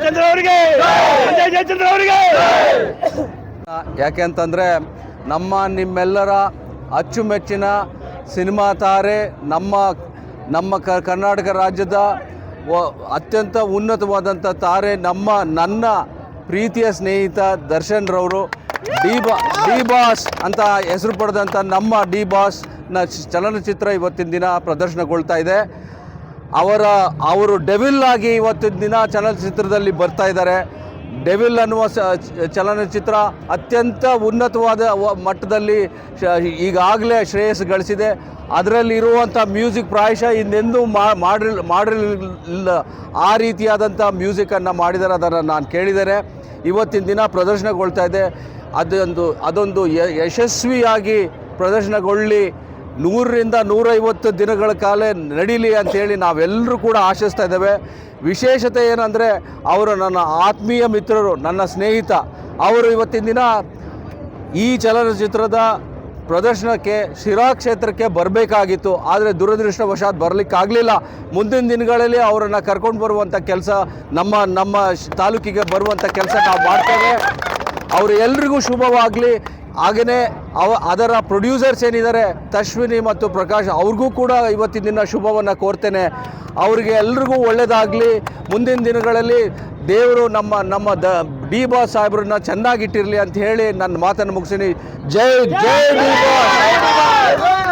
ಅವರಿಗೆ! ಸಂಜಯ್ ಜಯಚಂದ್ರ ಅವರಿಗೆ! ಯಾಕೆ ಅಂತಂದರೆ ನಮ್ಮ ನಿಮ್ಮೆಲ್ಲರ ಅಚ್ಚುಮೆಚ್ಚಿನ ಸಿನಿಮಾ ತಾರೆ ನಮ್ಮ ನಮ್ಮ ಕ ಕರ್ನಾಟಕ ರಾಜ್ಯದ ಅತ್ಯಂತ ಉನ್ನತವಾದಂಥ ತಾರೆ ನಮ್ಮ ನನ್ನ ಪ್ರೀತಿಯ ಸ್ನೇಹಿತ ದರ್ಶನ್ ರವರು ಡಿ ಬಾ ಡಿ ಬಾಸ್ ಅಂತ ಹೆಸರು ಪಡೆದಂಥ ನಮ್ಮ ಡಿ ಬಾಸ್ನ ಚಲನಚಿತ್ರ ಇವತ್ತಿನ ದಿನ ಪ್ರದರ್ಶನಗೊಳ್ತಾ ಇದೆ. ಅವರ, ಅವರು ಡೆವಿಲ್ ಆಗಿ ಇವತ್ತಿನ ದಿನ ಚಲನಚಿತ್ರದಲ್ಲಿ ಬರ್ತಾ ಇದ್ದಾರೆ. ಡೆವಿಲ್ ಅನ್ನುವ ಚಲನಚಿತ್ರ ಅತ್ಯಂತ ಉನ್ನತವಾದ ಮಟ್ಟದಲ್ಲಿ ಈಗಾಗಲೇ ಶ್ರೇಯಸ್ ಗಳಿಸಿದೆ. ಅದರಲ್ಲಿ ಇರುವಂಥ ಮ್ಯೂಸಿಕ್ ಪ್ರಾಯಶಃ ಇನ್ನೆಂದೂ ಮಾಡಿರಲಿಲ್ಲ ಮಾಡಿರಲಿಲ್ಲ. ಆ ರೀತಿಯಾದಂಥ ಮ್ಯೂಸಿಕನ್ನು ಮಾಡಿದ್ದಾರೆ ಅದನ್ನು ನಾನು ಕೇಳಿದರೆ. ಇವತ್ತಿನ ದಿನ ಪ್ರದರ್ಶನಗೊಳ್ತಾ ಇದೆ. ಅದೊಂದು ಅದೊಂದು ಯಶಸ್ವಿಯಾಗಿ ಪ್ರದರ್ಶನಗೊಳ್ಳಿ. ನೂರರಿಂದ ನೂರೈವತ್ತು ದಿನಗಳ ಕಾಲ ನಡೀಲಿ ಅಂತೇಳಿ ನಾವೆಲ್ಲರೂ ಕೂಡ ಆಶಿಸ್ತಾ ಇದ್ದೇವೆ. ವಿಶೇಷತೆ ಏನಂದರೆ ಅವರು ನನ್ನ ಆತ್ಮೀಯ ಮಿತ್ರರು, ನನ್ನ ಸ್ನೇಹಿತ. ಅವರು ಇವತ್ತಿನ ದಿನ ಈ ಚಲನಚಿತ್ರದ ಪ್ರದರ್ಶನಕ್ಕೆ, ಶಿರಾ ಕ್ಷೇತ್ರಕ್ಕೆ ಬರಬೇಕಾಗಿತ್ತು. ಆದರೆ ದುರದೃಷ್ಟವಶಾತ್ ಬರಲಿಕ್ಕಾಗಲಿಲ್ಲ. ಮುಂದಿನ ದಿನಗಳಲ್ಲಿ ಅವರನ್ನು ಕರ್ಕೊಂಡು ಬರುವಂಥ ಕೆಲಸ ನಮ್ಮ ನಮ್ಮ ತಾಲೂಕಿಗೆ ಬರುವಂಥ ಕೆಲಸ ನಾವು ಮಾಡ್ತೇವೆ. ಅವರು ಎಲ್ರಿಗೂ ಶುಭವಾಗಲಿ. ಹಾಗೆಯೇ ಅವ ಅದರ ಪ್ರೊಡ್ಯೂಸರ್ಸ್ ಏನಿದ್ದಾರೆ, ತಶ್ವಿನಿ ಮತ್ತು ಪ್ರಕಾಶ್, ಅವ್ರಿಗೂ ಕೂಡ ಇವತ್ತಿನ ದಿನ ಶುಭವನ್ನು ಕೋರ್ತೇನೆ. ಅವರಿಗೆ ಎಲ್ರಿಗೂ ಒಳ್ಳೆಯದಾಗಲಿ ಮುಂದಿನ ದಿನಗಳಲ್ಲಿ ದೇವರು ನಮ್ಮ ನಮ್ಮ ದ ಡಿ ಬಾಸ್ ಸಾಹೇಬ್ರನ್ನ ಚೆನ್ನಾಗಿಟ್ಟಿರಲಿ ಅಂತ ಹೇಳಿ ನನ್ನ ಮಾತನ್ನು ಮುಗಿಸೀನಿ ಜೈ ಜೈ ಡಿ ಬಾಸ್